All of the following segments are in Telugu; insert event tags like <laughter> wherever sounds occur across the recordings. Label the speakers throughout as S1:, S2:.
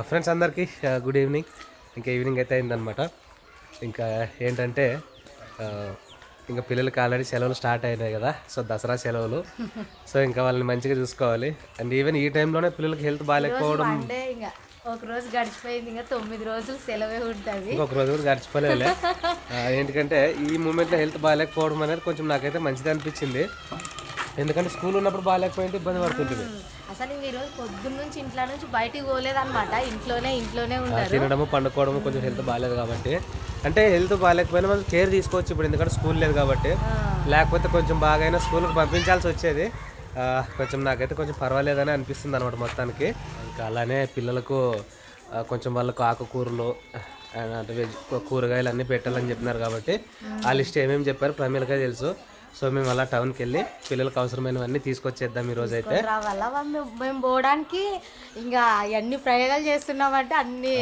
S1: ఫ్రెండ్స్ అందరికీ గుడ్ ఈవినింగ్ ఇంకా ఈవినింగ్ అయితే అయిందనమాట ఇంకా ఏంటంటే ఇంకా పిల్లలకి ఆల్రెడీ సెలవులు స్టార్ట్ అయినాయి కదా సో దసరా సెలవులు. సో ఇంకా వాళ్ళని మంచిగా చూసుకోవాలి. అండ్ ఈవెన్ ఈ టైంలోనే పిల్లలకి హెల్త్ బాగాలేకపోవడం
S2: ఒక రోజు గడిచిపోయింది ఇంకా తొమ్మిది రోజులు సెలవే ఉంటుంది.
S1: ఇంకొక రోజు కూడా గడిచిపోలేలే ఆ, ఏంటంటే ఈ మూమెంట్లో హెల్త్ బాగాలేకపోవడం అనేది కొంచెం నాకైతే మంచిది అనిపించింది. ఎందుకంటే స్కూల్ ఉన్నప్పుడు బాగాలేకపోయింటే ఇబ్బంది పడుతుంటుంది
S2: అసలు ఇంక ఈరోజు పొద్దున్న నుంచి ఇంట్లో నుంచి బయటికి పోలేదన్నమాట. ఇంట్లోనే ఇంట్లోనే ఉంటారు
S1: తినడము పండుకోవడము కొంచెం హెల్త్ బాగాలేదు కాబట్టి. అంటే హెల్త్ బాగాలేకపోయినా మనం కేర్ తీసుకోవచ్చు ఇప్పుడు ఎందుకంటే స్కూల్ లేదు కాబట్టి. లేకపోతే కొంచెం బాగైనా స్కూల్కి పంపించాల్సి వచ్చేది. కొంచెం నాకైతే కొంచెం పర్వాలేదని అనిపిస్తుంది అనమాట మొత్తానికి. ఇంకా అలానే పిల్లలకు కొంచెం వాళ్ళకు ఆకుకూరలు అంటే వెజ్ కూరగాయలు అన్నీ పెట్టాలని చెప్పినారు కాబట్టి. ఆ. లిస్ట్ ఏమేమి చెప్పారు? ప్రమీలకే తెలుసు. సో మేము అలా టౌన్కి వెళ్ళి పిల్లలకు అవసరమైనవన్నీ తీసుకొచ్చేద్దాం ఈరోజు అయితే
S2: వల్ల మేము పోవడానికి ఇంకా అన్ని ప్రయోగాలు చేస్తున్నామంటే అన్ని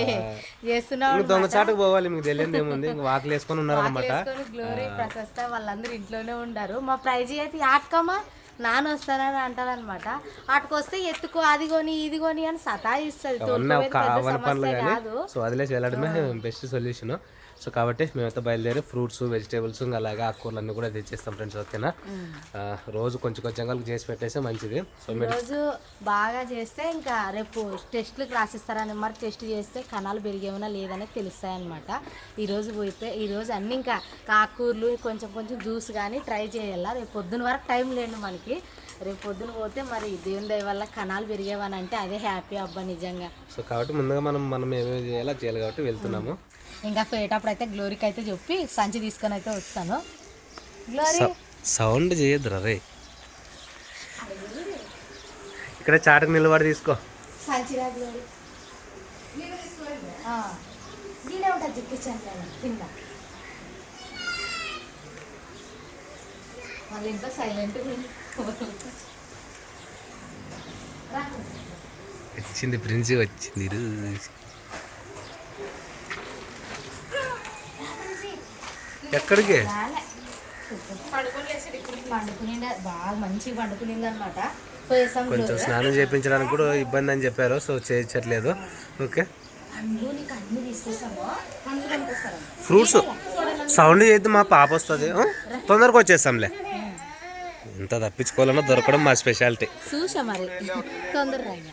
S2: చేస్తున్నాం
S1: దొంగచాటుకు పోవాలి మీకు తెలియదు ఏముంది. ఇంక వాకులు వేసుకొని ఉన్నారు అనమాట
S2: గ్లోరీ ప్రశస్త వాళ్ళందరూ ఇంట్లోనే ఉండారు. మా ప్రైజ్ అయితే ఆటకమ్మా నాన్న వస్తానని అంటారనమాట ఆటకు వస్తే ఎత్తుకో అది కొని ఇది కొని అని సతాయిస్తుంది. కాదు.
S1: సో వదిలేసి వెళ్ళడమే బెస్ట్ సొల్యూషన్ సో కాబట్టి మేమైతే బయలుదేరి ఫ్రూట్స్ వెజిటేబుల్స్ అలాగే ఆకుకూరలు అన్నీ కూడా తెచ్చేస్తాం ఫ్రెండ్స్ ఓకేనా? రోజు కొంచెం కొంచెం కలిపి చేసి పెట్టేస్తే మంచిది. సో మీరు
S2: రోజు బాగా చేస్తే ఇంకా రేపు టెస్ట్లకు రాసిస్తారని మరి టెస్ట్ చేస్తే కణాలు పెరిగేమన్నా లేదని తెలుస్తాయి అనమాట ఈరోజు పోతే ఈరోజు అన్ని ఇంకా కాకూరలు కొంచెం కొంచెం జ్యూస్ కానీ ట్రై చేయాలా? రేపు పొద్దున వరకు టైం లేదు మనకి. రేపు పొద్దున పోతే మరి దేవుని దయ వల్ల కణాలు పెరిగేవని అంటే అదే హ్యాపీ అబ్బా నిజంగా.
S1: సో కాబట్టి ముందుగా మనం మనం ఏమేమి చేయాలో చేయాలి కాబట్టి వెళ్తున్నాము.
S2: ఇంకా పోయేటప్పుడు అయితే గ్లోరీకి అయితే చెప్పి సంచి తీసుకొని అయితే వస్తాను. గ్లోరీ?
S1: సౌండ్ చేయొద్దురా రే. ఇక్కడ చాటుకు నిలబడి తీసుకో.
S2: సంచిరా గ్లోరీ. దీనే ఉంటుంది కిచెన్ కింద వాళ్ళ ఇంట్లో సైలెంట్
S1: వచ్చింది ప్రిన్సి వచ్చింది ఎక్కడికి? కొంచెం స్నానం చేయించడానికి కూడా ఇబ్బంది అని చెప్పారు సో చేయించట్లేదు. ఓకే. ఫ్రూట్స్. సౌండ్ చేద్దాం మా పాప వస్తుంది? తొందరగా వచ్చేస్తాంలే. ఎంత తప్పించుకోవాలన్నా దొరకడం మా స్పెషాలిటీ.
S2: చూసా మరి. తొందరగా రా.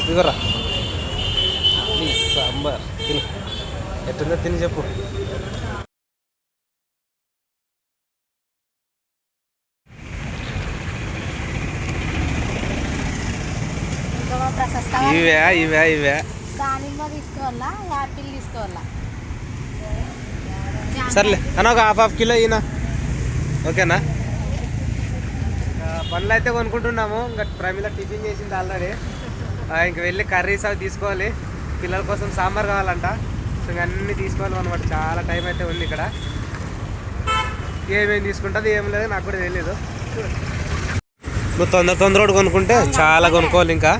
S1: ఇదిగోరా నీ సాంబార్ తిను ఎట్టుందో తిని చెప్పు
S2: ఇంకా మా ప్రశస్త
S1: ఇవే ఇవే.
S2: దానిమ్మ తీసుకోవాలా? యాపిల్ తీసుకోవాలా?
S1: సర్లే అన్న ఒక హాఫ్ హాఫ్ కిలో ఈయన. ఓకేనా? పండ్లు అయితే కొనుక్కుంటున్నాము. ఇంకా ప్రమిల టిఫిన్ చేసింది ఆల్రెడీ. ఇంక వెళ్ళి కర్రీస్ అవి తీసుకోవాలి. పిల్లల కోసం సాంబార్ కావాలంట. సో ఇంక అన్నీ తీసుకోవాలి అనమాట చాలా టైం అయితే ఉంది ఇక్కడ. ఏమేమి తీసుకుంటుంది ఏం లేదు నాకు కూడా తెలియదు నువ్వు తొందర తొందర కొనుక్కుంటే చాలా కొనుక్కోవాలి ఇంకా.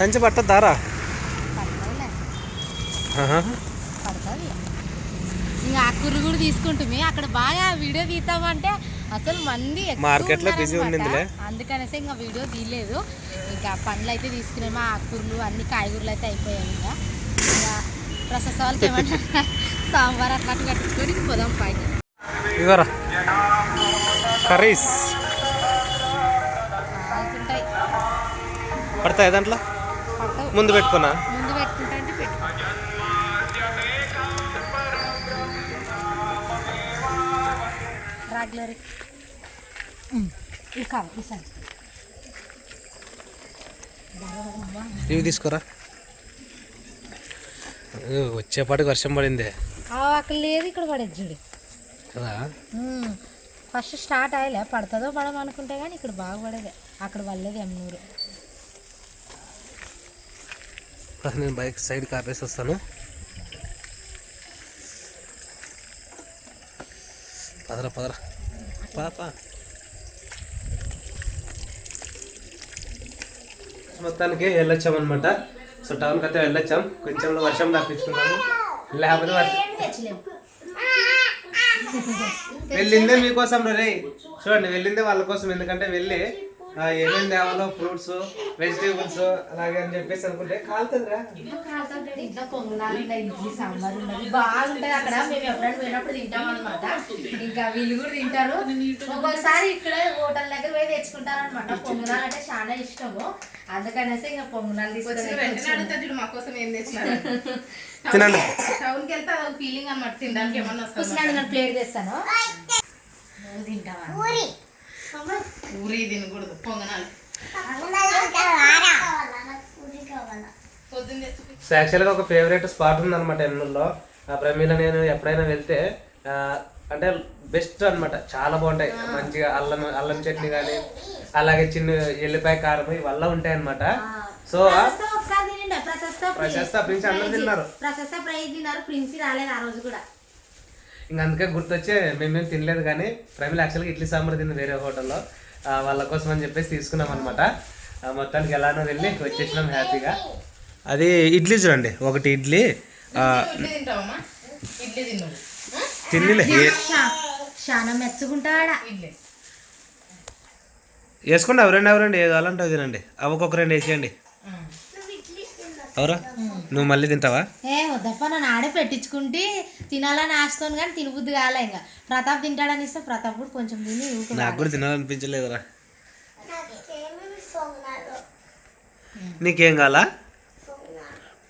S1: సంచి పట్టద్దారా
S2: ఇంకా ఆకుకూరలు కూడా తీసుకుంటుంది. అక్కడ బాగా వీడియో తీద్దామంటే అసలు మంది ఎక్కువ
S1: మార్కెట్లో బిజీ. ఉండిందిలే.
S2: అందుకనేసి ఇంకా వీడియో తీయలేదు. ఇంకా పండ్లు అయితే తీసుకునేమో ఆకుకూరలు అన్ని కాయగూరలు అయితే అయిపోయాయి ఇంకా. ఇంకా ప్రశస్త వాళ్ళకి ఏమంటే <laughs> సాంబార్ అట్లా కట్టుకొని పోదాం పైకి.
S1: ఇవరా కర్రీస్. పడతాయి దాంట్లో? ముందు పెట్టుకున్నా?
S2: ముందు పెట్టుకుంటా అంటే పెట్టు. రాగ్లరీ. ఇది కావాలి ఈ సంచి.
S1: ఇవి తీసుకోరా? ఏ, వచ్చేపాటికి వర్షం పడింది.
S2: అక్కడ లేదు ఇక్కడ పడేది చూడు.
S1: కదా?
S2: ఫస్ట్ స్టార్ట్ అయ్యలే పడుతుందో పడమనుకుంటే కానీ ఇక్కడ బాగా పడేదే. అక్కడ పడలేదు ఎమ్నూరు
S1: నేను బైక్ సైడ్ కాపేసి వస్తాను. పదరా పదరా. పాప మొత్తానికి వెళ్ళొచ్చాం అనమాట సో టౌన్కి అయితే వెళ్ళొచ్చాం. కొంచెం వర్షం తప్పించుకున్నాము. లేకపోతే వర్షం వెళ్ళిందే మీకోసం రే చూడండి వెళ్ళిందే వాళ్ళ కోసం. ఎందుకంటే వెళ్ళి ఏమేమి తేవాలో ఫ్రూట్స్ వెజిటేబుల్స్ అలాగే అని చెప్పేసి అనుకుంటే కాలుతుందిరా.
S2: ఇంట్లో పొంగనాలు ఉన్నాయి ఇడ్లీ సాంబార్ ఉన్నది. బాగుంటది అక్కడ. మేము ఎప్పుడైనా పోయినప్పుడు తింటాం అనమాట ఇంకా వీళ్ళు కూడా తింటారు. ఒక్కొక్కసారి ఇక్కడ హోటల్ దగ్గర పోయి తెచ్చుకుంటారు అనమాట పొంగనాలు అంటే చాలా ఇష్టము. అందుకనేసి ఇంకా పొంగనాలు తీసుకొని
S3: మా కోసం ఏం తెచ్చినారు <laughs>
S1: తినండి.
S3: టౌన్కి వెళ్తే అదొక ఫీలింగ్ అనమాట తినడానికి ఏమన్నా వస్తుంది?
S2: ప్లేట్ తెస్తాను. నువ్వు తింటావా?
S3: తినకూడదు పొంగనాలు.
S1: యాక్చువల్గా ఒక ఫేవరెట్ స్పాట్ ఉందన్నమాట ఎన్నూరులో ఆ ప్రమీల నేను ఎప్పుడైనా వెళ్తే అంటే బెస్ట్ అన్నమాట. చాలా బాగుంటాయి. మంచిగా అల్లం అల్లం చట్నీ కానీ అలాగే చిన్న ఎల్లిపాయ కారం ఇవల్ల ఉంటాయి అనమాట సో
S2: ప్రశస్త
S1: ప్రిన్స్ అందరూ తిన్నారు.
S2: ప్రశస్త ఫ్రై తిన్నారు. ప్రిన్సి రాలేదు ఆ రోజు కూడా.
S1: ఇంకా అందుకే గుర్తొచ్చే మేమేం తినలేదు కానీ ప్రమిళ యాక్చువల్గా ఇడ్లీ సాంబార్ తింది వేరే హోటల్లో. వాళ్ళ కోసం అని చెప్పేసి తీసుకున్నాం అనమాట మొత్తానికి ఎలానో వెళ్ళి వచ్చేసినాం హ్యాపీగా. అది ఇడ్లీ చూడండి ఒకటి ఇడ్లీ తిన్నిలే.
S2: చాలా మెచ్చుకుంటాడా?
S1: వేసుకోండి అవి రెండు అవి రెండు ఏ కావాలంటే తినండి. అవి ఒక్కొక్క రెండు వేసేయండి. అవరా నువ్వు మళ్ళీ తింటావా?
S2: ఏ వద్దప్ప నన్ను ఆడే పెట్టించుకుంటే తినాలని ఆశతోని కానీ తినబుద్ధి కాలే ఇంకా. ప్రతాప్ తింటాడని ఇస్తే ప్రతాప్ కూడా కొంచెం తిని.
S1: నాకు కూడా తినాలనిపించలేదురా. నీకేం కావాలా?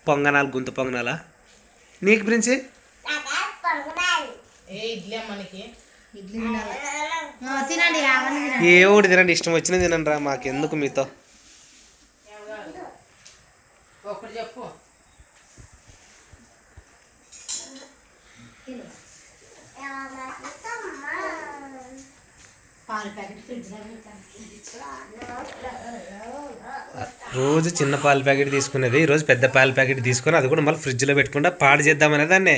S1: పొంగనాలు గుంత పొంగనాలా? నీకు ప్రిన్సి?
S3: ఏ ఇడ్లీ అమ్మనికి
S2: ఇడ్లీ తినాలి. ఆ, తినండి అవన్నీ తినండి.
S1: ఏ ఒకటి తినండి? ఇష్టం వచ్చిన తినండి రా మాకెందుకు మీతో?
S3: ఒకటి చెప్పు.
S2: పాల ప్యాకెట్
S1: రోజు చిన్న పాల ప్యాకెట్ తీసుకునేది ఈరోజు పెద్ద పాల ప్యాకెట్ తీసుకొని అది కూడా మళ్ళీ ఫ్రిడ్జ్లో పెట్టుకుంటా పాడు చేద్దామనే దాన్ని.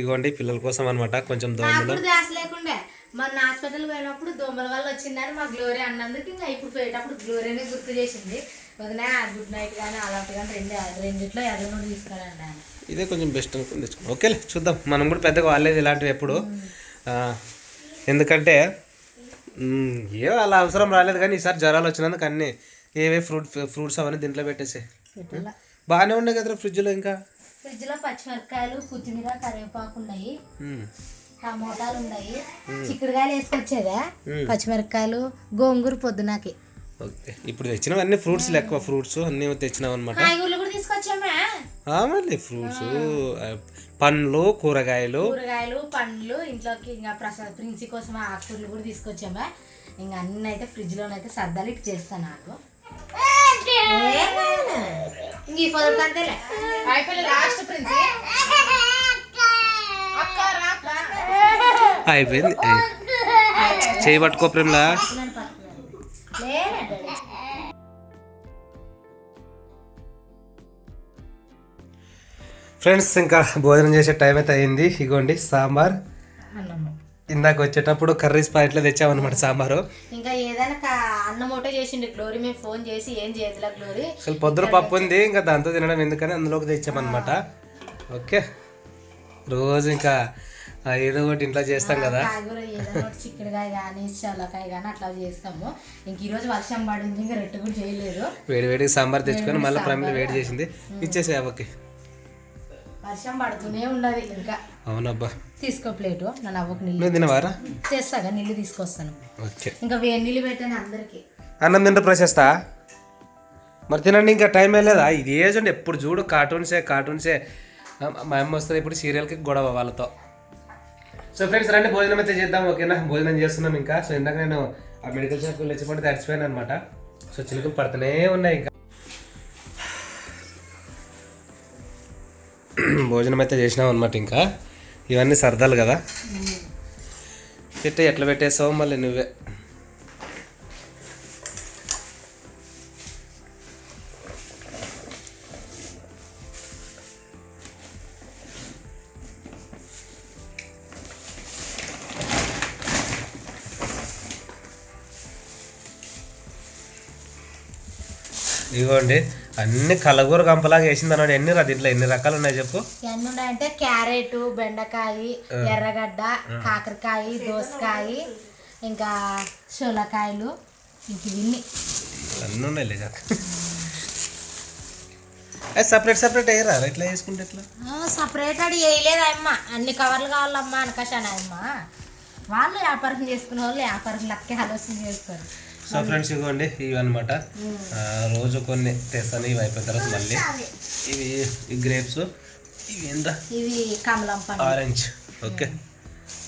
S1: ఇగోండి పిల్లల కోసం అనమాట కొంచెం దోమలు.
S2: లేకుండే. మొన్న హాస్పిటల్ పోయినప్పుడు దోమల వల్ల వచ్చిందని మా గ్లోరీ అన్నందుకు ఇంకా ఇప్పుడు పోయేటప్పుడు గ్లోరీనే గుర్తు చేసింది. వదిన గుడ్ నైట్ కానీ అలాంటి కానీ రెండు రెండిట్లో ఎదురు తీసుకురండి ఆయన
S1: ఇదే కొంచెం బెస్ట్ అనుకుని తెచ్చుకున్నాం. ఓకేలే చూద్దాం. మనం కూడా పెద్దగా వాడలేదు ఇలాంటివి ఎప్పుడు. ఎందుకంటే ఏ అలా అవసరం రాలేదు కానీ ఈసారి జ్వరాలు వచ్చినందుకు అన్నీ ఏవే ఫ్రూట్ ఫ్రూట్స్ అవన్నీ దీంట్లో పెట్టేసి. బాగానే ఉన్నాయి కదరా ఫ్రిడ్జ్లో ఇంకా?
S2: ఫ్రిడ్జ్లో పచ్చిమిరపకాయలు కొత్తిమీర కరివేపాకు ఉన్నాయి. టమోటాలు ఉన్నాయి. చిక్కుడుకాయలు వేసుకొచ్చేదా పచ్చిమిరపకాయలు గోంగూర పొద్దునకి.
S1: ఓకే. ఇప్పుడు తెచ్చినవన్నీ ఫ్రూట్స్ ఎక్కువ ఫ్రూట్స్ అన్నీ తెచ్చినాం అనమాట
S2: కూడా తీసుకొచ్చామా.
S1: మళ్ళీ ఫ్రూట్స్ పండ్లు కూరగాయలు.
S2: కూరగాయలు పండ్లు ఇంట్లోకి ఇంకా ప్రసాద్ ప్రిన్సి కోసం ఆకుకూరలు కూడా తీసుకొచ్చామా. ఇంకా అన్ని అయితే ఫ్రిడ్జ్లోనైతే సర్దాలు ఇటు చేస్తాను నాకు. ఇంక ఈ పొద్దు అంతేలే
S3: అయిపోయి లాస్ట్ ప్రిన్స్. అక్క రా
S1: అయిపోయింది. చేయి పట్టుకో ప్రేమలా. ఫ్రెండ్స్ ఇంకా భోజనం చేసే టైం అయితే అయింది. ఇగోండి సాంబార్. ఇందాక వచ్చేటప్పుడు కర్రీస్ పాయింట్లో తెచ్చామన్నమాట సాంబారు.
S2: ఇంకా ఏదైనా అన్నం ఒకటే చేసిండు గ్లోరీ మేము ఫోన్ చేసి ఏం చేయదులా గ్లోరీ.
S1: అసలు పొద్దున పప్పు ఉంది ఇంకా దాంతో తినడం ఎందుకని అందులోకి తెచ్చామన్నమాట. ఓకే. రోజు ఇంకా ఏదో ఒకటి ఇంట్లో చేస్తాం కదా.
S2: చిక్కుడుకాయ కానీ చల్లకాయ కానీ అట్లా చేస్తాము. ఇంక ఈరోజు వర్షం పడింది ఇంకా రెట్టు కూడా చేయలేదు.
S1: వేడి వేడి సాంబార్ తెచ్చుకొని మళ్ళీ ప్రమిద వేడి చేసింది. ఇచ్చేసే అవ్వకి
S2: వర్షం పడుతూనే ఉన్నది ఇంకా.
S1: అవునబ్బా.
S2: తీసుకో ప్లేటు నన్ను అవ్వకు నీళ్ళు
S1: తినవారా?
S2: చేస్తాగా నీళ్ళు తీసుకొస్తాను.
S1: ఓకే.
S2: ఇంకా వేడి నీళ్ళు పెట్టాను అందరికి.
S1: అన్నం తింటే ప్రశస్తా మరి తినండి ఇంకా టైం లేదా? ఇది ఏజండి ఎప్పుడు చూడు కార్టూన్సే కార్టూన్సే మా అమ్మ వస్తుంది ఇప్పుడు సీరియల్కి గొడవ వాళ్ళతో. సో ఫ్రెండ్స్ రండి భోజనం అయితే చేద్దాం ఓకేనా? భోజనం చేస్తున్నాం ఇంకా. సో ఇందాక నేను ఆ మెడికల్ షాప్కి వెళ్ళి వచ్చేప్పుడు తడిచిపోయాను అనమాట సో చిలుకలు పడుతూనే ఉన్నాయి ఇంకా. భోజనం అయితే చేసినాం అనమాట ఇంకా. ఇవన్నీ సరదాలు కదా. పెట్టి ఎట్లా పెట్టేసావు మళ్ళీ నువ్వే. ఇదిగోండి. అన్ని కలగూర గంపలాగా వేసింది అన్నాడు ఎన్ని రా దీంట్లో ఎన్ని రకాలు ఉన్నాయి చెప్పు?
S2: ఎన్ని ఉన్నాయంటే క్యారెట్ బెండకాయ ఎర్రగడ్డ కాకరకాయ దోసకాయ ఇంకా సోలకాయలు ఇంక ఇవన్నీ.
S1: అన్నీ ఉన్నాయి సపరేట్ సపరేట్ అయ్యారా ఎట్లా వేసుకుంటే ఎట్లా?
S2: సపరేట్ అడి వేయలేదు అమ్మ? అన్ని కవర్లు కావాలమ్మా అనకషాన అమ్మ? వాళ్ళు వ్యాపారం చేసుకునే వాళ్ళు వ్యాపారం లెక్క ఆలోచన చేస్తారు.
S1: సో ఫ్రెండ్స్ ఇవ్వండి ఇవి అనమాట రోజు కొన్ని తెస్తాను ఇవి అయిపోయిన తర్వాత మళ్ళీ ఇవి ఈ గ్రేప్స్ ఇవి ఎంత
S2: ఇవి కమలం పండు.
S1: Orange okay.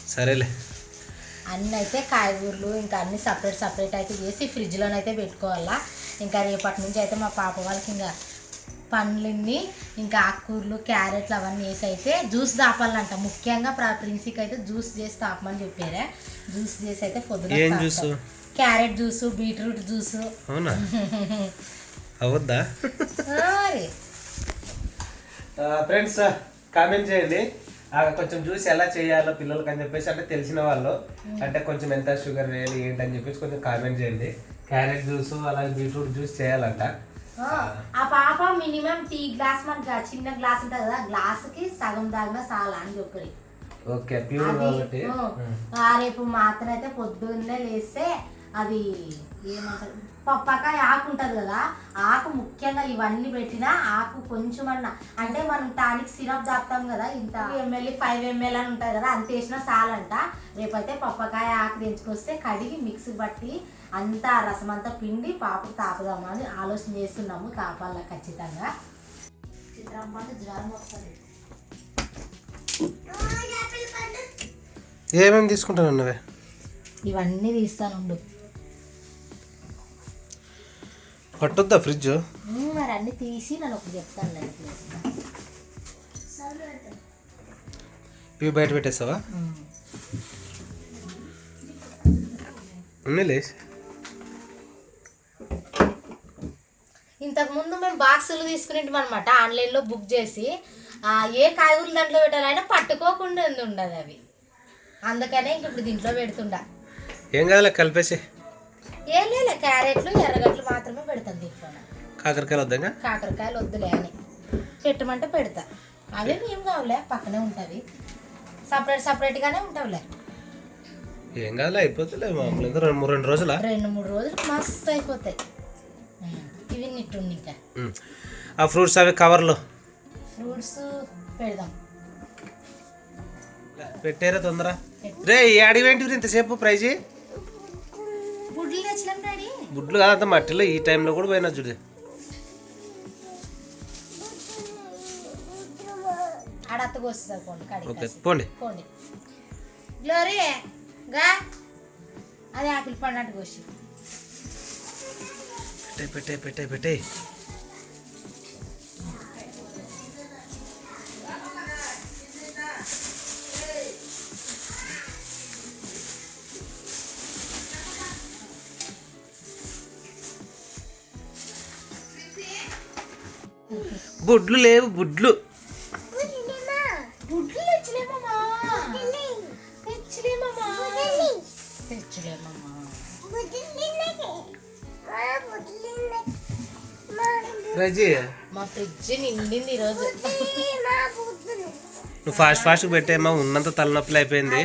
S1: సరేలే.
S2: అన్నీ అయితే కాయగూరలు ఇంకా అన్ని సపరేట్ సపరేట్ అయితే చేసి ఫ్రిడ్జ్లోనైతే పెట్టుకోవాలా. ఇంకా రేపటి నుంచి అయితే మా పాప వాళ్ళకి ఇంకా పండ్లన్నీ ఇంకా ఆకుకూరలు క్యారెట్లు అవన్నీ వేసి అయితే జ్యూస్ దాపాలంట. ముఖ్యంగా ప్ర- ప్రిన్సీకి అయితే జ్యూస్ చేసి తాపమని చెప్పారే. జ్యూస్ చేసి అయితే పొద్దున? Carrot juice beetroot juice.
S1: అవునా? అవద్దా? ఫ్రెండ్స్ కామెంట్ చేయండి. ఆ, కొంచెం జ్యూస్ ఎలా చేయాలో పిల్లలకి అని చెప్పేసి అంటే తెలిసిన వాళ్ళు అంటే కొంచెం ఎంత షుగర్ వేయాలి ఏంటని చెప్పేసి కొంచెం కామెంట్ చేయండి. క్యారెట్ జ్యూస్ అలాగే బీట్రూట్ జ్యూస్ చేయాలంట.
S2: ఆ పాప మినిమం టీ గ్లాస్ మనకి చిన్న గ్లాస్ ఉంటుంది కదా గ్లాసుకి సగం దాగినా చాలా అని చెప్పారు.
S1: ఓకే ప్యూర్ కాబట్టి.
S2: ఆ, రేపు మా అతనైతే పొద్దున్నే లేస్తే అది ఏమంటారు? పప్పాకాయ ఆకు ఉంటుంది కదా ఆకు ముఖ్యంగా ఇవన్నీ పెట్టినా ఆకు కొంచెం అన్న అంటే మనం టానిక్ సిరప్ దాపుతాం కదా ఇంత ఎంఎల్ ఫైవ్ ఎంఎల్ అని ఉంటుంది కదా అంత వేసినా చాలంట. రేపైతే పప్పకాయ ఆకు తెంచుకొస్తే కడిగి మిక్సీ బట్టి అంతా రసం అంతా పిండి పాపకు తాపుదామా అని ఆలోచన చేస్తున్నాము తాపాల ఖచ్చితంగా. చిత్రం జ్వరం వస్తుంది.
S1: ఏమేమి తీసుకుంటాను నువ్వే
S2: ఇవన్నీ తీస్తానుండు.
S1: పట్టుద్దా ఫ్రిడ్జ్?
S2: మరి అన్ని తీసి నన్ను ఒకటి చెప్తాను
S1: ఇవి బయట పెట్టేస్తావా? ఉన్నిలే
S2: ఇంతకు ముందు మేము బాక్సులు తీసుకునేటం అనమాట ఆన్లైన్లో బుక్ చేసి ఏ కాయగూరలు దాంట్లో పెట్టాలైనా పట్టుకోకుండా ఉండదు అవి? అందుకనే ఇంక ఇప్పుడు దీంట్లో పెడుతుండా.
S1: ఏం కాదులే కలిపేసి.
S2: ఏం లేదు క్యారెట్లు ఎర్రగడ్డలు
S1: కాకరకాయలు వద్దాగా?
S2: కాకరకాయలు వద్దులే అని. పెట్టమంటే పెడతా. అవి ఏం కావులే పక్కనే ఉంటుంది. సపరేట్ సపరేట్గానే ఉంటావులే.
S1: ఏం కాదులే అయిపోతుందిలే మామూలుగా. రెండు మూడు రెండు రోజులా?
S2: రెండు మూడు రోజులు మస్తు అయిపోతాయి. ఇవి నిట్టుండి ఇంకా.
S1: ఆ ఫ్రూట్స్ అవి కవర్లు?
S2: ఫ్రూట్స్ పెడదాం.
S1: పెట్టారా తొందర. రే అడివేంటి ఇంతసేపు ప్రైజ్.
S2: గుడ్లు
S1: గుడ్లు కాదంత మట్టిలో ఈ టైంలో కూడా పోయినా చూడు.
S2: వస్తుంది పోండి కడిగి.
S1: పోండి.
S2: పోండి. గ్లోరీ గా. అది ఆపిల్ పండు కోసి.
S1: పెట్టే పెట్టే పెట్టే పెట్టే బుడ్లు లేవు బుడ్లు.
S2: ఫ్రిడ్జ్ నిండింది ఈరోజు
S1: నువ్వు ఫాస్ట్ ఫాస్ట్ పెట్టేమా ఉన్నంత తలనొప్పులు అయిపోయింది?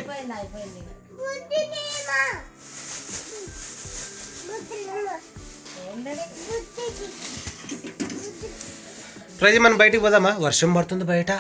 S1: ప్రజ మనం బయటికి పోదామా వర్షం పడుతుంది బయట?